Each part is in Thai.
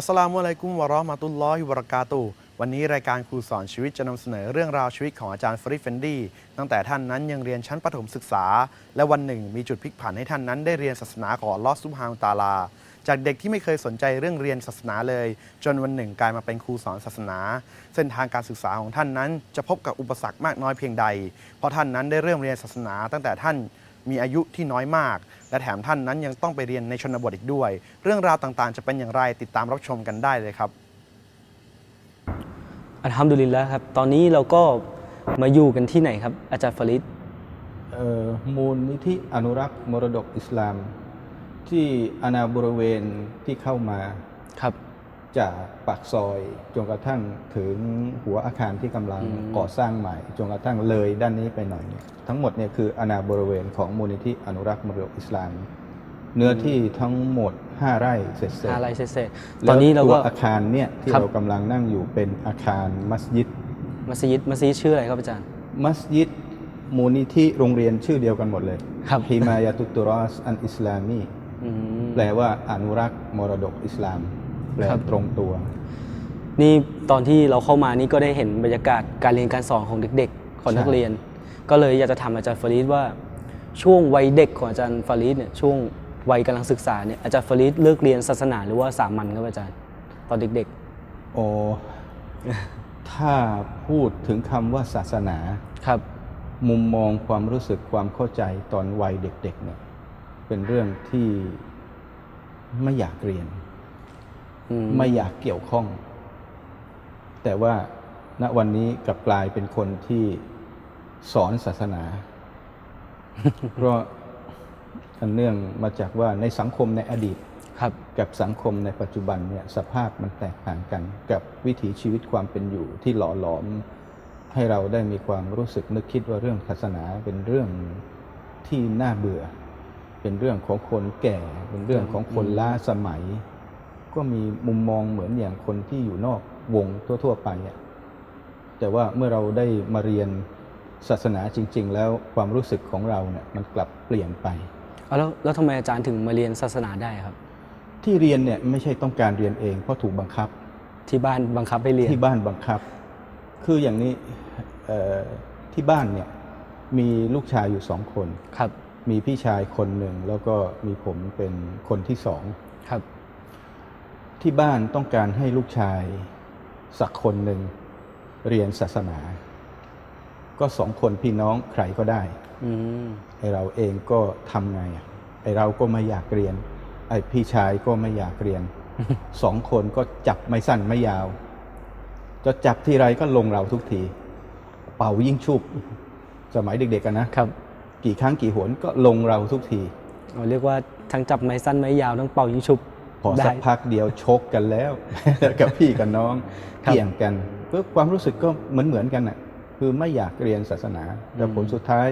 อัสสลามุอะลัยกุมวะราะห์มะตุลลอฮิวะบะเราะกาตุวันนี้รายการครูสอนชีวิตจะนำเสนอเรื่องราวชีวิตของอาจารย์ฟริเฟนดี้ตั้งแต่ท่านนั้นยังเรียนชั้นประถมศึกษา และวันหนึ่งมีจุดพลิกผันให้ท่านนั้นได้เรียนศาสนาของลอฮ์ซุบฮาวตาลา จากเด็กที่ไม่เคยสนใจเรื่องเรียนศาสนาเลย จนวันหนึ่งกลายมาเป็นครูสอนศาสนา เส้นทางการศึกษาของท่านนั้น จะพบกับอุปสรรคมากน้อยเพียงใด เพราะท่านนั้นได้เริ่มเรียนศาสนา ตั้งแต่ท่านมีอายุที่น้อยมาก และแถมท่านนั้นยังต้องไปเรียนในชนบทอีกด้วย เรื่องราวต่างๆ จะเป็นอย่างไรติดตามรับชมกันได้เลยครับอัลฮัมดุลิลละครับ ตอนนี้เราก็มาอยู่กันที่ไหนครับ อาจารย์ฟาริดเอ่อมูลนิธิอนุรักษ์มรดกอิสลาม ที่อาณาบริเวณที่เข้ามาครับ จากปากซอยจนกระทั่งถึงหัวอาคารที่กำลังก่อสร้างใหม่จนกระทั่งเลยด้านนี้ไปหน่อยเนี่ยทั้งหมดเนี่ยคืออาณาบริเวณของมูลนิธิอนุรักษ์มรดกอิสลาม เนื้อที่ทั้งหมด 5 ไร่เสร็จๆอะไรเสร็จๆตอนนี้เราแล้วก็ตัวอาคารเนี่ยที่ครับเรากำลังนั่งอยู่เป็นอาคารมัสยิดมัสยิดมัสยิดชื่ออะไรครับอาจารย์ มัสยิดมูลนิธิโรงเรียนชื่อเดียวกันหมดเลยครับฮิมายาตุตตุรอสอันอิสลามีอืมแปลว่าอนุรักษ์มรดกอิสลาม แปลครับตรงตัว นี่ตอนที่เราเข้ามานี่ก็ได้เห็นบรรยากาศการเรียนการสอนของเด็กๆของนักใช่เรียน ก็เลยอยากจะถามอาจารย์ฟาริดว่า ช่วงวัยเด็กของอาจารย์ฟาริดเนี่ยช่วงวัยกำลังศึกษาเนี่ยอาจารย์ฟาริดเลิกเรียนศาสนาหรือว่าสามัญครับอาจารย์ตอนเด็กโอถ้าพูดถึงคำว่าศาสนาๆครับ มุมมองความรู้สึกความเข้าใจตอนวัยเด็กๆเนี่ยเป็นเรื่องที่ไม่อยากเรียนอืม ไม่อยากเกี่ยวข้อง แต่ว่าณวันนี้กลับกลายเป็นคนที่สอนศาสนา เพราะอันเนื่องมาจากว่าในสังคมในอดีตครับกับสังคมในปัจจุบันเนี่ยสภาพมันแตกต่างกัน กับวิถีชีวิตความเป็นอยู่ที่หล่อหลอม ให้เราได้มีความรู้สึกนึกคิดว่าเรื่องศาสนาเป็นเรื่องที่น่าเบื่อ เป็นเรื่องของคนแก่ เป็นเรื่องของคนล้าสมัย ก็มีมุมมองเหมือนอย่างคนที่อยู่นอกวงทั่ว ๆ ไปอะแต่ว่าเมื่อเราได้มาเรียนศาสนาจริง ๆ แล้วความรู้สึกของเราเนี่ยมันกลับเปลี่ยนไปเอาแล้วแล้วทำไมอาจารย์ถึงมาเรียนศาสนาได้ครับ ที่เรียนเนี่ยไม่ใช่ต้องการเรียนเองเพราะถูกบังคับ ที่บ้านบังคับให้เรียนที่บ้านบังคับ คืออย่างนี้เอ่อที่บ้านเนี่ยมีลูกชายอยู่สองคนครับ มีพี่ชายคนหนึ่งแล้วก็มีผมเป็นคนที่สองครับ ที่บ้านต้องการให้ลูกชาย สักคนหนึ่งเรียนศาสนา ก็สองคนพี่น้องใครก็ได้อืมไอเราเองก็ทำไงอะไอเราก็ไม่อยากเรียน ไอพี่ชายก็ไม่อยากเรียนสองคนก็จับไม่สั้นไม่ยาว จะจับทีไรก็ลงเราทุกที เป่ายิ่งชุบ สมัยเด็กๆกันนะครับ กี่ครั้งกี่หนก็ลงเราทุกทีเราเรียกว่าทั้งจับไม้สั้นไม้ยาวทั้งเป่ายิงชุบ พอได้สักพักเดียวชกกันแล้ว กับพี่กับน้องครับเกี่ยงกันเพื่อความรู้สึกก็เหมือนเหมือนๆกันน่ะ คือไม่อยากเรียนศาสนาแต่ผลสุดท้าย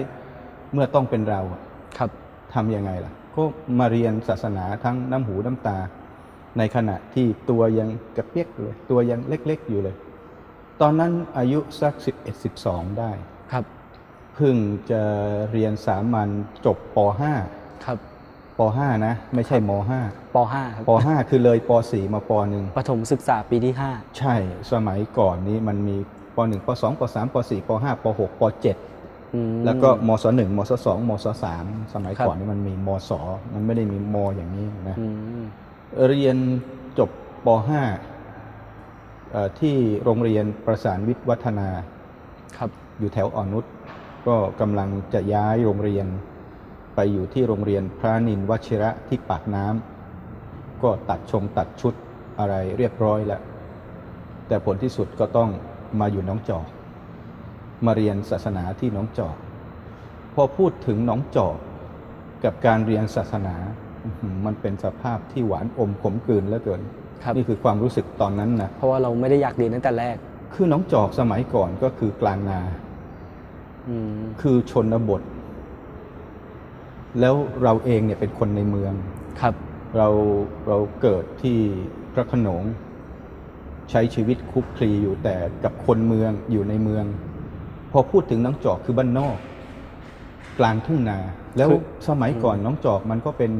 เมื่อต้องเป็นเราอะครับทำยังไงล่ะ ก็มาเรียนศาสนาทั้งน้ำหูน้ำตา ในขณะที่ตัวยังกระเปียกเลย ตัวยังเล็กๆอยู่เลย ตอนนั้นอายุสักสิบเอ็ดสิบสองได้ครับเพิ่งจะเรียนสามัญจบปครับ .5 ป .5 นะ ไม่ใช่มป .5 ครับ .5 ป .5 คือเลยป .4 มาป .1 ประถมศึกษาปีที่ใช่สมัยก่อนนี้มันมีป .1 ป .2 ป .3 ป .4 ป .5 ป .6 ป .7 5อืมแล้วก็มศ .1 มศ .2 มศ .3 สมัยครับก่อนนี้มันมีมศมันไม่ได้มีมอย่างนี้นะอืมเรียนจบป .5 เอ่อที่โรงเรียนประสานวิทย์วัฒนา ครับ อยู่แถวอ่อนนุชก็กำลังจะย้ายโรงเรียน ไปอยู่ที่โรงเรียนพระนินวชิระที่ปากน้ำก็ตัดชงตัดชุดอะไรเรียบร้อยแล้ว แต่ผลที่สุดก็ต้องมาอยู่หน้องจอก มาเรียนศาสนาที่หน้องจอก พอพูดถึงหน้องจอกกับการเรียนศาสนาอื้อหือมันเป็นสภาพที่หวานอมขมกลืนเหลือเกินครับนี่คือความรู้สึกตอนนั้นนะเพราะว่าเราไม่ได้อยากเรียนตั้งแต่แรก คือหน้องจอกสมัยก่อนก็คือกลางนาอืมคือชนบท แล้วเราเองเนี่ยเป็นคนในเมือง ครับ เราเราเกิดที่พระโขนง ใช้ชีวิตคลุกคลีอยู่แต่กับคนเมืองอยู่ในเมือง พอพูดถึงน้องจอกคือบ้านนอก กลางทุ่งนา แล้วคือสมัยก่อนน้องจอกมันก็เป็น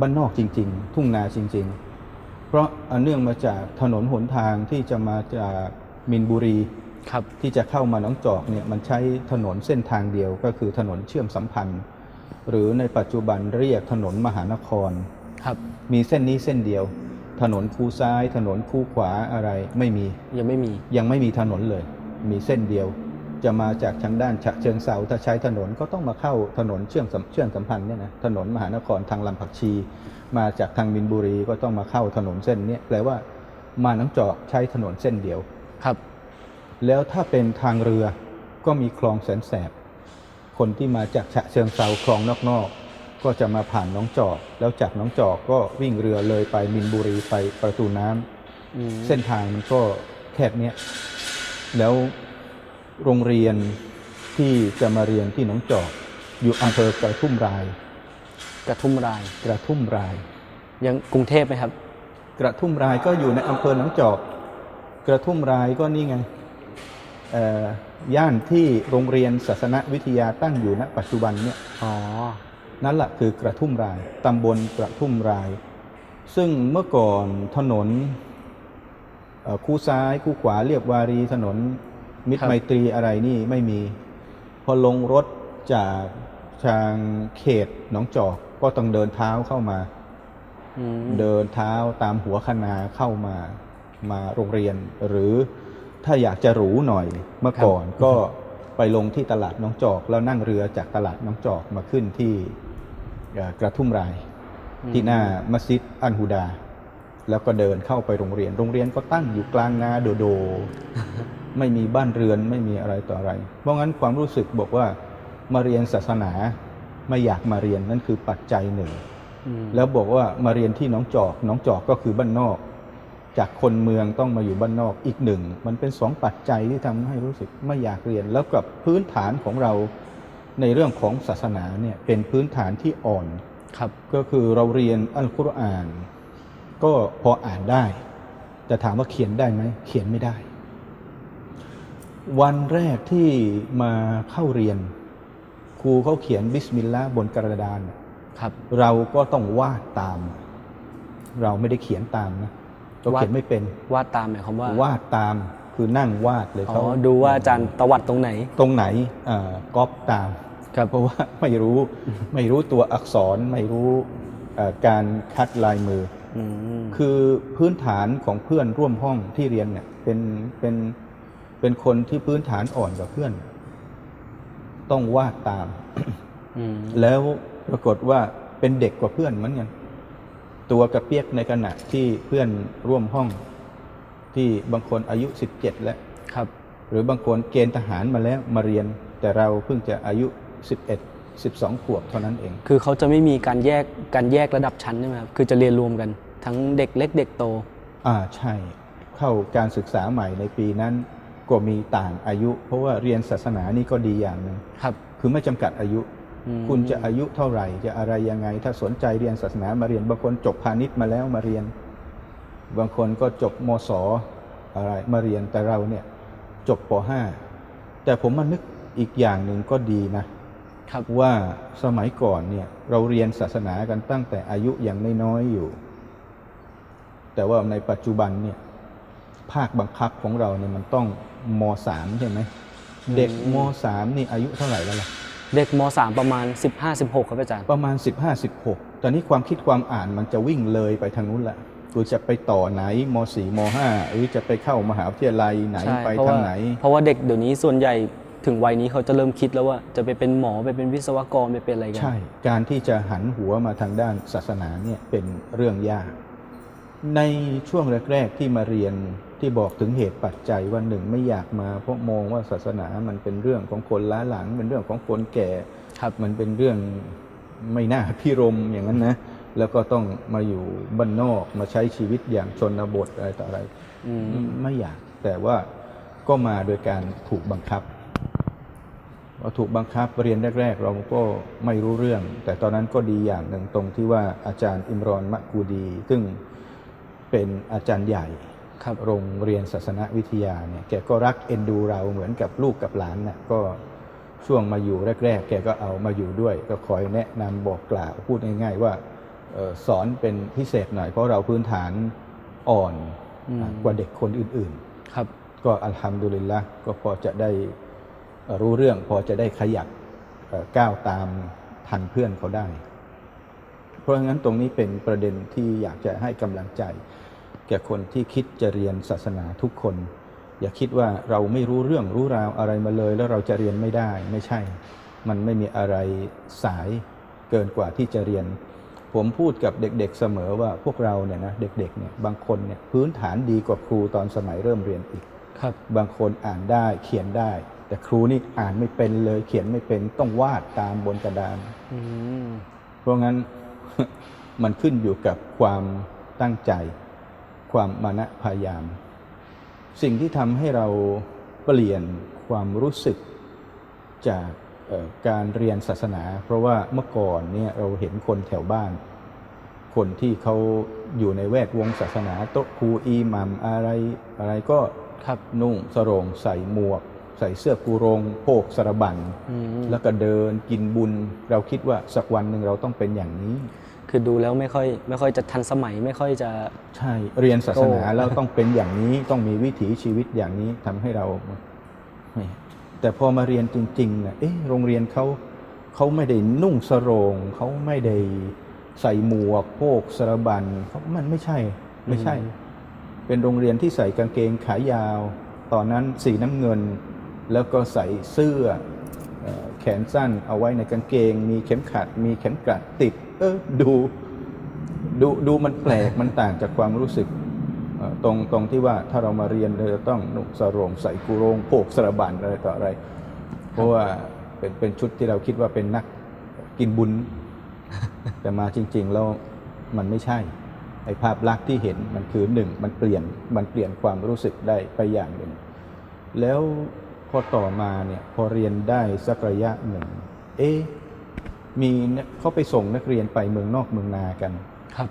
บ้านนอกจริง ๆ ทุ่งนาจริง ๆ เพเพราะอันเนื่องมาจากถนนหนทางที่จะมาจากมินบุรีครับที่จะเข้ามาหน้องจอกเนี่ยมันใช้ถนนเส้นทางเดียวก็คือถนนเชื่อมสัมพันธ์ หรือในปัจจุบันเรียกถนนมหานคร ครับ มีเส้นนี้เส้นเดียว ถนนคู่ซ้าย ถนนคู่ขวาอะไรไม่มี ยังไม่มี ยังไม่มีถนนเลย มีเส้นเดียว จะมาจากทางด้านฉะเชิงเซาถ้าใช้ถนนก็ต้องมาเข้าถนนเชื่อมสัมเชื่อมสัมพันธ์เนี่ยนะ ถนนมหานครทางลำผักชี มาจากทางมินบุรีก็ต้องมาเข้าถนนเส้นเนี้ยแปลว่า มาหน้องจอกใช้ถนนเส้นเดียว ครับ แล้วถ้าเป็นทางเรือก็มีคลองแสนแสบ คนที่มาจากฉะเชิงเซาคลองนอกๆ ก็จะมาผ่านหน้องจอก แล้วจากหน้องจอกก็วิ่งเรือเลยไปมินบุรีไปประตูน้ำอืมเส้นทางมันก็แคบเนี้ยแล้วโรงเรียนที่จะมาเรียนที่หน้องจอก อยู่อำเภอกระทุ่มราย กระทุ่มราย กระทุ่มราย ยังกรุงเทพไหมครับ กระทุ่มรายก็อยู่ในอำเภอหนองจอก กระทุ่มรายก็นี่ไงเอ่อ ย่านที่โรงเรียนศาสนวิทยาตั้งอยู่ณปัจจุบันเนี่ยอ๋อ นั่นแหละคือกระทุ่มรายตำบลกระทุ่มราย ซึ่งเมื่อก่อนถนนเอ่อคู่ซ้ายคู่ขวาเรียบวารีถนนมิตครัรบไมตรีอะไรนี่ไม่มี พอลงรถจากทางเขตหนองจอกก็ต้องเดินเท้าเข้ามาอืมเดินเท้าตามหัวคณาเข้ามามาโรงเรียนหรือ ถ้าอยากจะหรูหน่อยเมื่อก่อนก็ไปลงที่ตลาดน้องจอก แล้วนั่งเรือจากตลาดน้องจอกมาขึ้นที่เอ่อกระทุ่มราย ที่หน้ามัสยิดอันฮูดา แล้วก็เดินเข้าไปโรงเรียน โรงเรียนก็ตั้งอยู่กลางนาโดโด ไม่มีบ้านเรือนไม่มีอะไรต่ออะไร เพราะงั้นความรู้สึกบอกว่ามาเรียนศาสนาไม่อยากมาเรียนนั่นคือปัจจัยหนึ่งอืมแล้วบอกว่ามาเรียนที่หน้องจอกหน้องจอกก็คือบ้านนอก จากคนเมืองต้องมาอยู่บ้านนอกอีกหนึ่ง มันเป็นสองปัจจัยที่ทำให้รู้สึกไม่อยากเรียน แล้วกับพื้นฐานของเราในเรื่องของศาสนาเนี่ยเป็นพื้นฐานที่อ่อนครับก็คือเราเรียนอัลกุรอาน ก็พออ่านได้ แต่ถามว่าเขียนได้ไหมเขียนไม่ได้ วันแรกที่มาเข้าเรียน ครูเขาเขียนบิสมิลลาห์บนกระดานน่ะครับ เราก็ต้องวาดตาม เราไม่ได้เขียนตามนะ เราเขียนไม่เป็นวาดตามหมายความว่าวาดตามคือนั่งวาดเลยอ๋เขาอดูว่าอาจารย์ตวัดตรงไหน ตรงไหนเอ่อก๊อปตามครับเพราะว่าไม่รู้ไม่รู้ตัวอักษรไม่รู้เอ่อการคัดลายมืออืมคือพื้นฐานของเพื่อนร่วมห้องที่เรียนเนี่ยเป็นเป็นเป็นคนที่พื้นฐานอ่อนกว่าเพื่อน ต้องวาดตามอืมแล้วปรากฏว่าเป็นเด็กกว่าเพื่อนเหมือนกัน ตัวกระเปียกในขณะที่เพื่อนร่วมห้องที่บางคนอายุ 17 แล้วครับ หรือบางคนเกณฑ์ทหารมาแล้วมาเรียน แต่เราเพิ่งจะอายุ 11 12 ขวบเท่านั้นเอง คือเขาจะไม่มีการแยกการแยกระดับชั้นใช่ไหมครับ คือจะเรียนรวมกัน ทั้งเด็กเล็กเด็กโต อ่าใช่ เข้าการศึกษาใหม่ในปีนั้นก็มีต่างอายุ เพราะว่าเรียนศาสนานี่ก็ดีอย่างหนึ่งครับ คือไม่จำกัดอายุอืม คุณจะอายุเท่าไหร่ จะอะไรยังไง ถ้าสนใจเรียนศาสนามาเรียนบางคนจบพาณิชย์มาแล้วมาเรียน บางคนก็จบมศอะไรมาเรียนแต่เราเนี่ยจบป .5 แต่ผมมานึกอีกอย่างหนึ่งก็ดีนะครับว่าสมัยก่อนเนี่ยเราเรียนศาสนากันตั้งแต่อายุยังน้อยๆอยู่ แต่ว่าในปัจจุบันเนี่ยภาคบังคับของเราเนี่ยมันต้องมสามใช่ไหมเด็กมสามนี่อายุเท่าไหร่แล้วล่ะ เด็กม .3 ประมาณ 15-16 ครับอาจารย์ ประมาณ 15 16 ตอนนี้ความคิดความอ่านมันจะวิ่งเลยไปทางนู้นละกูจะไปต่อไหนม .4 ม .5 หรือจะไปเข้ามหาวิทยาลัยไหนใช่ไปเพราะทางว่าไหน เพราะว่าเด็กเดี๋ยวนี้ส่วนใหญ่ถึงวัยนี้เขาจะเริ่มคิดแล้วว่าจะไปเป็นหมอไปเป็นวิศวกรไปเป็นอะไรกัน ใช่ การที่จะหันหัวมาทางด้านศาสนาเนี่ยเป็นเรื่องยาก ในช่วงแรก ๆ ที่มาเรียน ที่บอกถึงเหตุปัจจัยวันหนึ่งไม่อยากมา เพราะมองว่าศาสนามันเป็นเรื่องของคนล้าหลัง เป็นเรื่องของคนแก่ครับมันเป็นเรื่องไม่น่าพิรมอย่างนั้นนะแล้วก็ต้องมาอยู่บ้านนอกมาใช้ชีวิตอย่างชนบทอะไรต่ออะไรอืมไม่อยากแต่ว่าก็มาโดยการถูกบังคับพอถูกบังคับเรียนแรก ๆ เราก็ไม่รู้เรื่อง แต่ตอนนั้นก็ดีอย่างหนึ่งตรงที่ว่าอาจารย์อิมรอนมะกูดี ซึ่งเป็นอาจารย์ใหญ่ ครับโรงเรียนศาสนวิทยาเนี่ยแกก็รักเอ็นดูเราเหมือนกับลูกกับหลานน่ะก็ช่วงมาอยู่แรก ๆ แกก็เอามาอยู่ด้วย ก็คอยแนะนำบอกกล่าวพูดง่ายๆว่าเอ่อสอนเป็นพิเศษหน่อยเพราะเราพื้นฐานอ่อนอืมกว่าเด็กคนอื่นครับๆก็อัลฮัมดุลิลละก็พอจะได้เอ่อรู้เรื่อง พอจะได้ขยับเอ่อก้าวตามทันเพื่อนเขาได้ เพราะงั้นตรงนี้เป็นประเด็นที่อยากจะให้กำลังใจ แก่คนที่คิดจะเรียนศาสนาทุกคน อย่าคิดว่าเราไม่รู้เรื่องรู้ราวอะไรมาเลย แล้วเราจะเรียนไม่ได้ไม่ใช่ มันไม่มีอะไรสายเกินกว่าที่จะเรียน ผมพูดกับเด็กๆเสมอว่าพวกเราเนี่ยนะเด็กๆเนี่ยบางคนเนี่ยพื้นฐานดีกว่าครูตอนสมัยเริ่มเรียนอีกครับ บางคนอ่านได้เขียนได้ แต่ครูนี่อ่านไม่เป็นเลย เขียนไม่เป็นต้องวาดตามบนกระดานอืมเพราะงั้นมันขึ้นอยู่กับความตั้งใจ ความมานะพยายาม สิ่งที่ทำให้เราเปลี่ยนความรู้สึกจากเอ่อการเรียนศาสนา เพราะว่าเมื่อก่อนเนี่ยเราเห็นคนแถวบ้าน คนที่เขาอยู่ในแวดวงศาสนาโต๊ะครูอีหมัมอะไรอะไรก็ครับนุ่งสรงใส่หมวก ใส่เสื้อกูรงโพกสระบันอืมแล้วก็เดินกินบุญ เราคิดว่าสักวันหนึ่งเราต้องเป็นอย่างนี้ คือดูแล้วไม่ค่อยไม่ค่อยจะทันสมัยไม่ค่อยจะ ใช่เรียนศาสนาโอ้แล้วต้องเป็นอย่างนี้ต้องมีวิถีชีวิตอย่างนี้ทำให้เราไม่แต่พอมาเรียนจริงๆนะเอ๊ะโรงเรียนเขาเขาไม่ได้นุ่งสรงเขาไม่ได้ใส่หมวกโพกสระบันเขามันไม่ใช่ไม่ใช่ เป็นโรงเรียนที่ใส่กางเกงขายาว ตอนนั้นสีน้ำเงิน แล้วก็ใส่เสื้อเอ่อ แขนสั้นเอาไว้ในกางเกง มีเข็มขัด มีเข็มกลัดติด เออดูดูดูมันแปลกมันต่างจากความรู้สึกเอ่อตรงตรงที่ว่าถ้าเรามาเรียนเราจะต้องนุ่งสรงใส่กุโรงโพกสระบันอะไรต่ออะไร เพราะว่าเป็นเป็นชุดที่เราคิดว่าเป็นนักกินบุญ แต่มาจริง ๆ แล้วมันไม่ใช่ไอ้ภาพลักษณ์ที่เห็นมันคือหนึ่งมันเปลี่ยนมันเปลี่ยนความรู้สึกได้ไปอย่างหนึ่งแล้วพ อต่อมาเนี่ยพอเรียนได้สักระยะหนึ่ง เอ๊ะมีเนี่ยเขาไปส่งนักเรียนไปเมืองนอกเมืองนากัน ครับ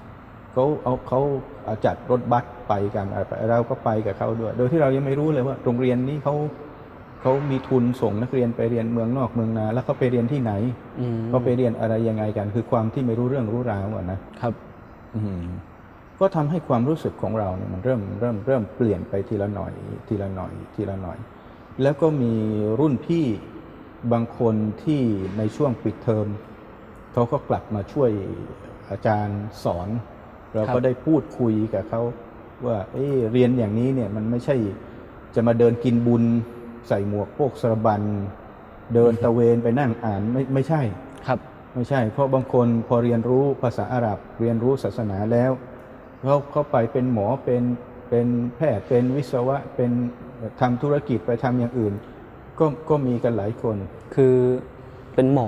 เขาเอาเขาเอาจัดรถบัสไปกันอะไรไปเราก็ไปกับเขาด้วย โดยที่เรายังไม่รู้เลยว่า โรงเรียนนี้เขาเขามีทุนส่งนักเรียนไปเรียนเมืองนอกเมืองนา แล้วเขาไปเรียนที่ไหนอืมเขาไปเรียนอะไรยังไงกัน คือความที่ไม่รู้เรื่องรู้ราวอะนะครับ อืมก็ทำให้ความรู้สึกของเราเนี่ยมันเริ่มเริ่มเริ่มเปลี่ยนไปทีละหน่อย ทีละหน่อย ทีละหน่อย แล้วก็มีรุ่นพี่บางคนที่ในช่วงปิดเทอมเขาก็กลับมาช่วยอาจารย์สอน เราครัก็บได้พูดคุยกับเขาว่าเอ๊ะเรียนอย่างนี้เนี่ยมันไม่ใช่จะมาเดินกินบุญใส่หมวกโพกสระบัน เดินตะเวนไปนั่งอ่านไม่ไม่ใช่ครับ ไม่ใช่ เพราะบางคนพอเรียนรู้ภาษาอาหรับเรียนรู้ศาสนาแล้วเขาเขาไปเป็นหมอเป็นเป็นแพทย์เป็นวิศวะเป็น ทำธุรกิจไปทำอย่างอื่น ก็ก็มีกันหลายคน คือเป็นหมอ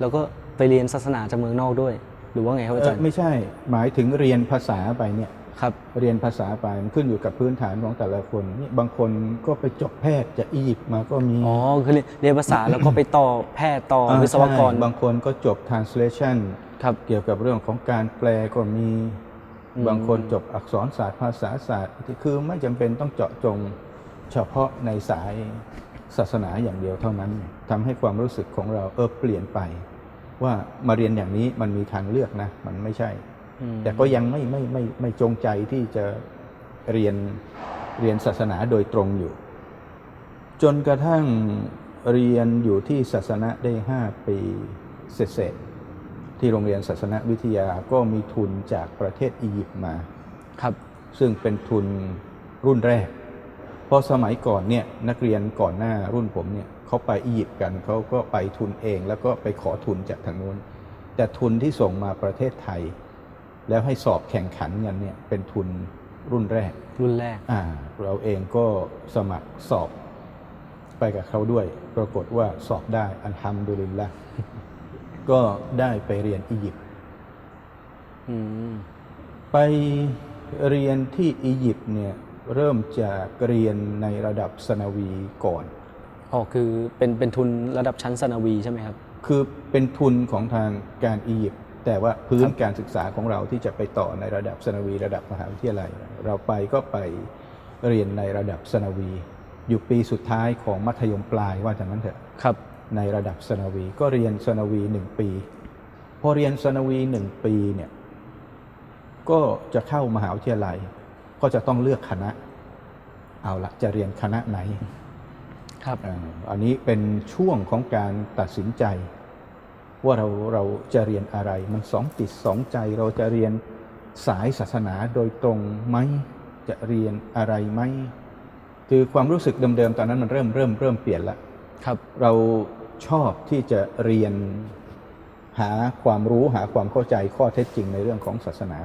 แล้วก็ไปเรียนศาสนาจากเมืองนอกด้วย หรือว่าไงครับอาจารเอ่ย์อไม่ใช่หมายถึงเรียนภาษาไปเนี่ยครับเรียนภาษาไปมันขึ้นอยู่กับพื้นฐานของแต่ละคนนี่บางคนก็ไปจบแพทย์จากอียิปต์มาก็มีอ๋อคือเรียนเรียนภาษาแล้วก็ไปต่อแพทย์ต่ออ่าวิศวกรใช่บางคนก็จบ translation ครับเกี่ยวกับเรื่องของการแปลก็มีอืมบางคนจบอักษรศาสตร์ภาษาศาสตร์ที่คือไม่จำเป็นต้องเจาะจง เฉพาะในสายศาสนาอย่างเดียวเท่านั้นทำให้ความรู้สึกของเราเออเปลี่ยนไป ว่ามาเรียนอย่างนี้มันมีทางเลือกนะ มันไม่ใช่อืมแต่ก็ยังไม่ไม่ไม่ไม่จงใจที่จะเรียนเรียนศาสนาโดยตรงอยู่ จนกระทั่งเรียนอยู่ที่ศาสนาได้ห้าปีเสร็จๆที่โรงเรียนศาสนวิทยาก็มีทุนจากประเทศอียิปต์มาครับ ซึ่งเป็นทุนรุ่นแรกเพ ราะสมัยก่อนเนี่ยนักเรียนก่อนหน้ารุ่นผมเนี่ยเขาไปอียิปต์กันเขาก็ไปทุนเอง แล้วก็ไปขอทุนจากทางนู้น แต่ทุนที่ส่งมาประเทศไทย แล้วให้สอบแข่งขันกันเนี่ยเป็นทุนรุ่นแรก รุ่นแรกอ่าเราเองก็สมัครสอบไปกับเขาด้วย ปรากฏว่าสอบได้อันทำดุลิลละก็ได้ไปเรียนอียิปต์อืมไปเรียนที่อียิปต์เนี่ย เริ่มจากเรียนในระดับสนาวีก่อน อ๋อคือเป็นเป็นทุนระดับชั้นสนาวีใช่ไหมครับ คือเป็นทุนของทางการอียิปต์แต่ว่าพื้นการศึกษาของเราที่จะไปต่อในระดับสนาวีระดับมหาวิทยาลัย เราไปก็ไปเรียนในระดับสนาวี อยู่ปีสุดท้ายของมัธยมปลายว่าจากนั้นเถอะครับ ในระดับสนาวีก็เรียนสนาวีหนึ่งปี พอเรียนสนาวีหนึ่งปีเนี่ยก็จะเข้ามหาวิทยาลัย ก็จะต้องเลือกคณะ เอาละจะเรียนคณะไหนครับอ่าอันนี้เป็นช่วงของการตัดสินใจ ว่าเราเราจะเรียนอะไร มันสองจิตสองใจเราจะเรียนสายศาสนาโดยตรงไหมจะเรียนอะไรไหมคือความรู้สึกเดิมๆตอนนั้นมันเริ่มเริ่มเริ่มเปลี่ยนละครับ เราชอบที่จะเรียนหาความรู้หาความเข้าใจข้อเท็จจริงในเรื่องของศาสนา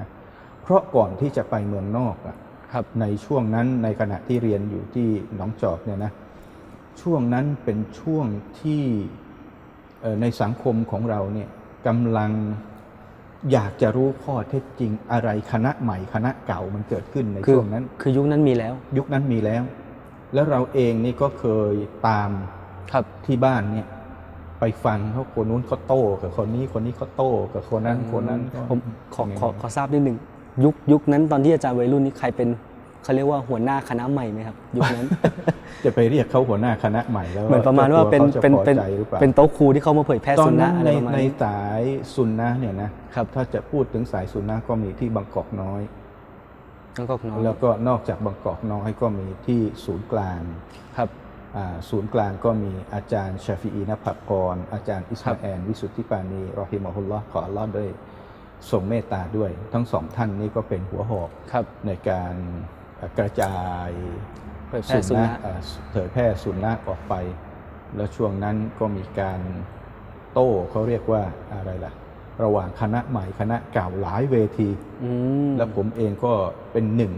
เพราะก่อนที่จะไปเมืองนอกอะ ครับในช่วงนั้นในขณะที่เรียนอยู่ที่หนองจอกเนี่ยนะช่วงนั้นเป็นช่วงที่เอ่อในสังคมของเราเนี่ยกำลังอยากจะรู้ข้อเท็จจริงอะไรคณะใหม่คณะเก่ามันเกิดขึ้นในคือช่วงนั้น คือยุคนั้นมีแล้ว ยุคนั้นมีแล้ว แล้วเราเองนี่ก็เคยตามครับที่บ้านเนี่ยไปฟังเขาคนนู้นเขาโต้กับคนนี้คนนี้เขาโต้กับคนนั้นคนนั้นก็ผมขอขอขอทราบนิดหนึ่ง ยุคยุคนั้นตอนที่อาจารย์วัยรุ่นนี้ใครเป็นเขาเรียกว่าหัวหน้าคณะใหม่ไหมครับยุคนั้น จะไปเรียกเขาหัวหน้าคณะใหม่แล้วเหมือนประมาณว่าเป็นจ้เป็นตัวเป็นเขาจะพอใจหรือเปล่าเป็นโต๊ะครูที่เขามาเผยแพร่ตอสุนนนะนั้นอะไรในประมาณในนี้สายซุนนะเนี่ยนะครับถ้าจะพูดถึงสายซุนนะก็มีที่บางกอกน้อยแล้วก็น้องแล้วก็นอกจากบางกอกน้อยก็มีที่ศูนย์กลางครับอ่าศูนย์กลางก็มีอาจารย์ชาฟีอีนภัพกรอาจารย์อิสมาแอนวิสุทธิปานีรอฮิมะฮุลลอฮ์ขออัลลอฮ์ด้วย ทรงเมตตาด้วย ทั้งสองท่านนี้ก็เป็นหัวหอกครับในการเอ่อกระจายเผยแพร่สุนนะเอ่อเผยแพร่สุนนะออกไป แล้วช่วงนั้นก็มีการโต้เขาเรียกว่าอะไรล่ะ ระหว่างคณะใหม่คณะเก่าหลายเวทีอืมแล้วผมเองก็เป็นหนึ่ง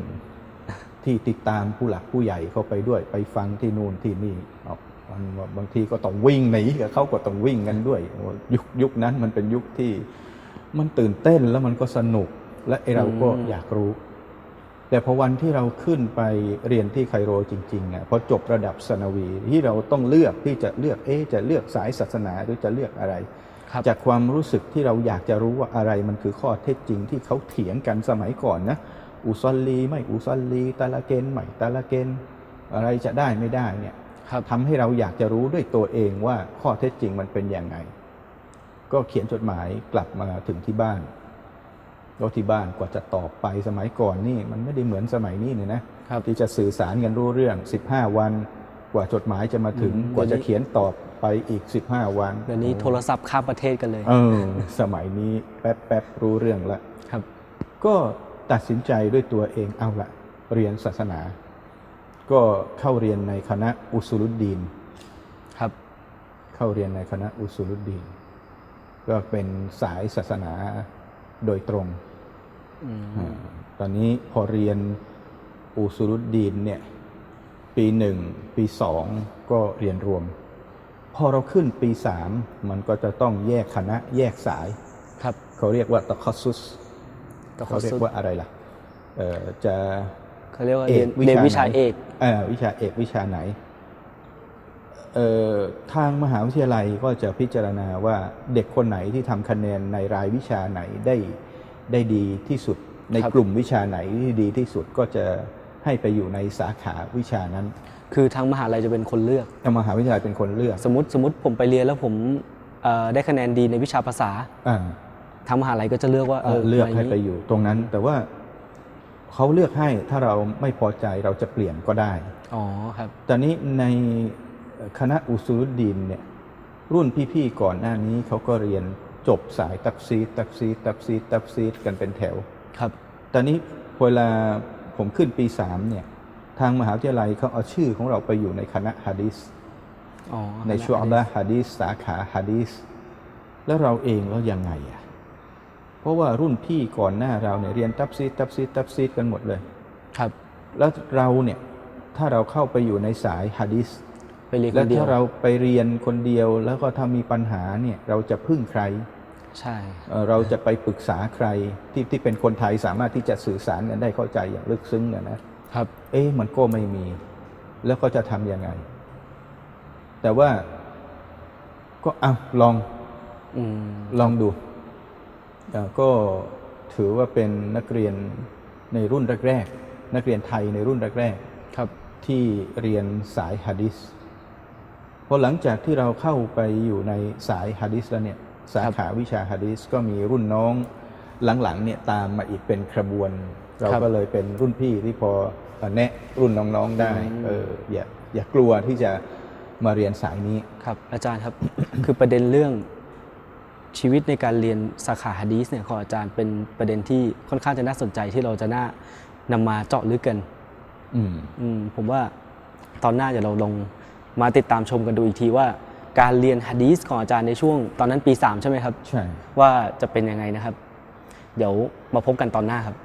ที่ติดตามผู้หลักผู้ใหญ่เข้าไปด้วย ไปฟังที่นู่นที่นี่เอามันบางทีก็ต้องวิ่งหนีกับเขาก็ต้องวิ่งกันด้วย ยุคยุคนั้นมันเป็นยุคที่ มันตื่นเต้นแล้วมันก็สนุก และไอ้เราก็อยากรู้ แต่พอวันที่เราขึ้นไปเรียนที่ไคโรจริงๆอะพอจบระดับสนาวีที่เราต้องเลือกที่จะเลือกเอ๊ะจะเลือกสายศาสนาหรือจะเลือกอะไรครับจากความรู้สึกที่เราอยากจะรู้ว่าอะไรมันคือข้อเท็จจริงที่เขาเถียงกันสมัยก่อนนะอุซอลลีไม่อุซอลลีตาละเกนไม่ตาละเกนอะไรจะได้ไม่ได้เนี่ยครับทำให้เราอยากจะรู้ด้วยตัวเองว่าข้อเท็จจริงมันเป็นยังไง ก็เขียนจดหมายกลับมาถึงที่บ้านแล้วที่บ้านกว่าจะตอบไปสมัยก่อนนี่มันไม่ได้เหมือนสมัยนี้เนี่ยนะครับที่จะสื่อสารกันรู้เรื่อง 15 วัน กว่าจดหมายจะมาถึงอืมกว่าจะเดี๋ยวนี้เขียนตอบไปอีก 15 วันเดี๋ยวนี้โทรศัพท์ข้ามประเทศกันเลยเออสมัยนี้แป๊บแป๊บๆรู้เรื่องละครับ ก็ตัดสินใจด้วยตัวเองเอาละเรียนศาสนา ก็เข้าเรียนในคณะอุสุลุดดีนครับ เข้าเรียนในคณะอุสุลุดดีน ก็เป็นสายศาสนาโดยตรงอืมอาตอนนี้พอเรียนอุสุลุดดีนเนี่ย ปีหนึ่งปีสองก็เรียนรวม พอเราขึ้นปีสามมันก็จะต้องแยกคณะแยกสาย ครับ เขาเรียกว่าตะคอซุสแต่เขาเรียสุกดว่าอะไรล่ะเอ่อจะเขาเรียกว่าเอเรียกนวิเรียนชาวิชาไหนเอกเอ่อวิชาเอกวิชาไหนเอ่อ ทางมหาวิทยาลัยก็จะพิจารณาว่าเด็กคนไหนที่ทำคะแนนในรายวิชาไหนได้ได้ดีที่สุด ในกลุ่มวิชาไหนที่ดีที่สุดก็จะให้ไปอยู่ในสาขาวิชานั้น คือทางมหาลัยจะเป็นคนเลือกทางมหาวิทยาลัยเป็นคนเลือก สมมติสมมติผมไปเรียนแล้วผมเอ่อได้คะแนนดีในวิชาภาษาอ่าทางมหาลัยก็จะเลือกว่าเอ่อเลือกให้ไปมาย่างนี้อยู่ตรงนั้น แต่ว่าเขาเลือกให้ถ้าเราไม่พอใจเราจะเปลี่ยนก็ได้ อ๋อครับ ตอนนี้ใน คณะอุซูลุดดีนเนี่ยรุ่นพี่ๆก่อนหน้านี้เขาก็เรียนจบสายตักซีดตักซีดตักซีดตักซีดกันเป็นแถวครับตอนนี้เวลาผมขึ้นปีสามเนี่ยทางมหาวิทยาลัยเขาเอาชื่อของเราไปอยู่ในคณะฮะดีษอ๋อในช่วงละฮะดีษสาขาฮะดีษแล้วเราเองแล้วยังไงอะเพราะว่ารุ่นพี่ก่อนหน้าเราเนี่ยเรียนตับซีดตับซีดตับซีดกันหมดเลย ครับ แล้วเราเนี่ยถ้าเราเข้าไปอยู่ในสายฮะดีษ ไปเรียนคแล้วนเดียวถ้าเราไปเรียนคนเดียว แล้วก็ถ้ามีปัญหาเนี่ยเราจะพึ่งใคร ใช่เอ่อเราจะไปปรึกษาใครที่ที่เป็นคนไทยสามารถที่จะสื่อสารกันได้เข้าใจอย่างลึกซึ้งเนี่ยนะครับ เอ๊ะมันก็ไม่มี แล้วก็จะทำยังไง แต่ว่าก็เอาลองอืมลองดูเอ่อก็ถือว่าเป็นนักเรียนในรุ่นแรกๆนักเรียนไทยในรุ่นแรกๆครับที่เรียนสายฮะดิษ พอหลังจากที่เราเข้าไปอยู่ในสายฮะดิษแล้วเนี่ยสาขาวิชาฮะดิษก็มีรุ่นน้องหลังๆเนี่ยตามมาอีกเป็นขบวน เราครับก็เลยเป็นรุ่นพี่ที่พอแนะรุ่นน้องๆได้อืมเอออย่าอย่ากลัวที่จะมาเรียนสายนี้ครับ อาจารย์ครับ คือประเด็นเรื่องชีวิตในการเรียนสาขาฮะดีสเนี่ยของอาจารย์เป็นประเด็นที่ค่อนข้างจะน่าสนใจที่เราจะน่านำมาเจาะลึกกัน อืมอืมผมว่าตอนหน้าเดี๋ยวเราลง มาติดตามชมกันดูอีกทีว่า การเรียนฮะดีสของอาจารย์ในช่วงตอนนั้นปี 3 ใช่ไหมครับ ใช่ ว่าจะเป็นยังไงนะครับ เดี๋ยวมาพบกันตอนหน้าครับ